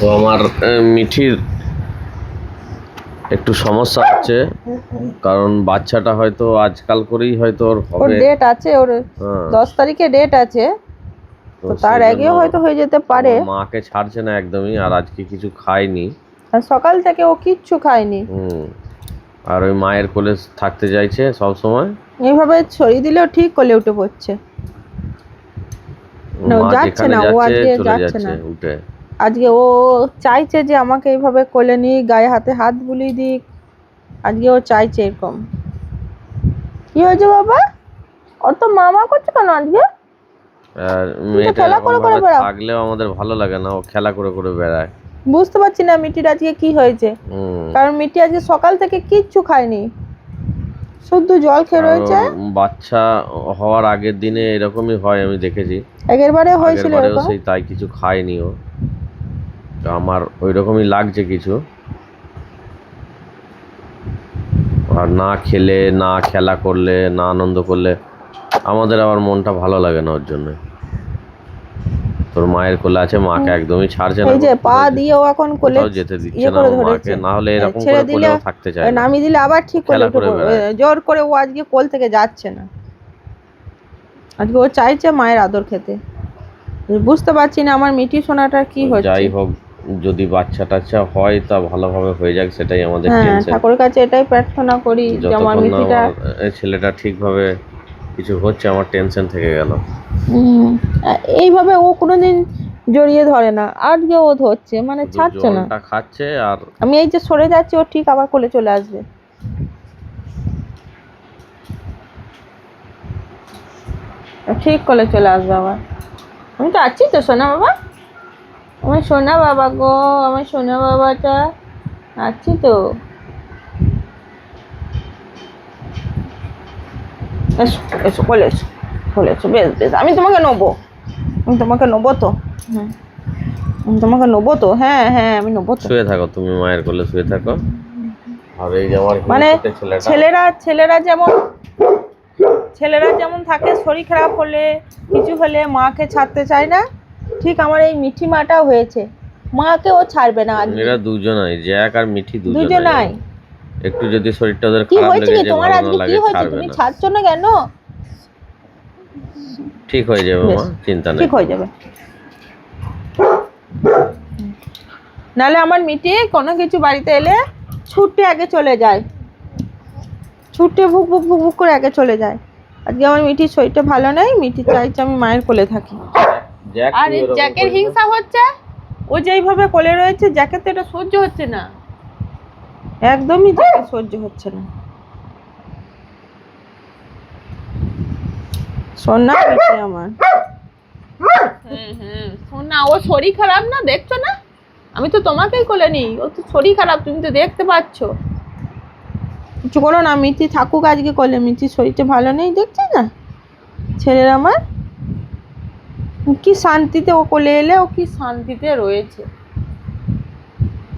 তো আমার মিঠির একটু সমস্যা হচ্ছে কারণ বাচ্চাটা হয়তো আজকাল করেই হয়তো ওর ওর ডেট আছে ওর হ্যাঁ, দশ তারিখে ডেট আছে তো তার আগেও জন্য হয়তো হয়ে যেতে পারে। মাকে ছাড়ছে না একদমই আর আজকে কিছু খায়নি। আর সকাল থেকে ও কিচ্ছু খায়নি। হুম। আর ওই মায়ের কোলে থাকতে চাইছে সব সময়। এইভাবে ছড়িয়ে দিলেও ঠিক কোলে উঠে পড়ছে। না, যাচ্ছে না, ও আজকে যাচ্ছে না। উঠে। আজকে ও চাইছে যে আমাকে এইভাবে কোলে নিয়ে গায়ে হাতে হাত বুলিয়ে দিক। আজকে ও চাইছে এরকম। কি হয়েছে বাবা? ওর তো মামা করছে কেন আজকে? আর মেয়েটা খেলা করে করে থাকলেও আমাদের ভালো লাগে না ও খেলা করে করে বেড়ায়। বুঝতে পারছি না মিটির আজকে কি হয়েছে। কারণ মিটি আজকে সকাল থেকে কিচ্ছু খায়নি। শুধু জল খেয়ে রয়েছে। বাচ্চা হওয়ার আগের দিনে এরকমই হয় আমি দেখেছি। আগের বারে হয়েছিল সেই তাই কিছু খায়নি ও। তো আমার ওই রকমই লাগছে কিছু। আর না খেলে না খেলা করলে না আনন্দ করলে আমাদের আবার মনটা ভালো লাগে না ওর জন্য। তোর মায়ের কোলে আছে মাকে একদমই ছাড়ছে না। এই যে পা কোথাও দিয়ে ও এখন কোলে যেতে দিচ্ছে ইয়ে না মাকে না হলে এরকম করে কোলেও থাকতে চায় না। নামিয়ে দিলে আবার ঠিক কোলে করে জোর করে ও আজকে কোল থেকে যাচ্ছে না। আজকে ও চাইছে মায়ের আদর খেতে। বুঝতে পারছি না আমার মিটি সোনাটার কি হচ্ছে। যাই হোক যদি বাচ্চা টাচ্চা হয় তা ভালোভাবে হয়ে যাক সেটাই আমাদের হ্যাঁ টেনশন ঠাকুরের কাছে এটাই প্রার্থনা করি যে আমার যতক্ষণ না মিটিটা আমার এই ছেলেটা ঠিকভাবে কিছু হচ্ছে আমার টেনশন থেকে গেল। হুম, এইভাবে ও কোনোদিন জড়িয়ে ধরে না আজকে ও ধরছে মানে ছাড়ছে না। জলটা খাচ্ছে আর আমি এই যে সরে যাচ্ছি ও ঠিক আবার কোলে চলে আসবে। ও ঠিক কোলে চলে আসবে আবার। আমি তো আছি তো সোনা বাবা। আমার সোনা বাবা গো আমার সোনা বাবাটা আছি তো। এসো এসো কোলে এসো কোলে এসো। বেশ বেশ আমি তোমাকে নেব। আমি তোমাকে নেব তো। হুম। আমি তোমাকে নেব তো। হ্যাঁ হ্যাঁ আমি নেব তো। শুয়ে থাকো তুমি মায়ের কোলে শুয়ে থাকো। আর এই যে আমার মানে ছেলেরা ছেলেরা যেমন ছেলেরা যেমন থাকে শরীর খারাপ হলে কিছু হলে মাকে ছাড়তে চায় না। ঠিক আমার এই মিঠি মাটাও হয়েছে। মাকে ও ছাড়বে না এরা দুজনাই জ্যাক আর মিঠি দুজনাই। দুজনাই। একটু যদি শরীরটা ওদের খারাপ হয়েছে কি? যায় তোমার আজকে কি হয়েছে? তুমি ছাড়ছো না কেন? ঠিক হয়ে যাবে মা চিন্তা নেই। ঠিক হয়ে যাবে। নালে আমার মিটি কোনো কিছু বাড়িতে এলে ছুটে আগে চলে যায়। ছুটে ভুক ভুক ভুক ভুক করে আগে চলে যায়। আজকে আমার মিটির শরীরটা ভালো নেই মিটি চাইছে আমি মায়ের কোলে থাকি। আর জ্যাকের হিংসা হচ্ছে? ও যেইভাবে কোলে রয়েছে জ্যাকের তো এটা সহ্য হচ্ছে না। একদমই জ্যাকের সহ্য হচ্ছে না। শোন না আমার। হ্যাঁ হ্যাঁ। শোন না ও শরীর খারাপ না? দেখছ না? আমি তো তোমাকেই কোলে নিই। ও তো শরীর খারাপ তুমি তো দেখতে পাচ্ছ। কিছু করো না মিঠি থাকুক আজকে কোলে। মিঠির শরীরটা ভালো নেই দেখছি না? ছেলের আমার। কি শান্তিতে ও কোলে এলে ও কি শান্তিতে রয়েছে?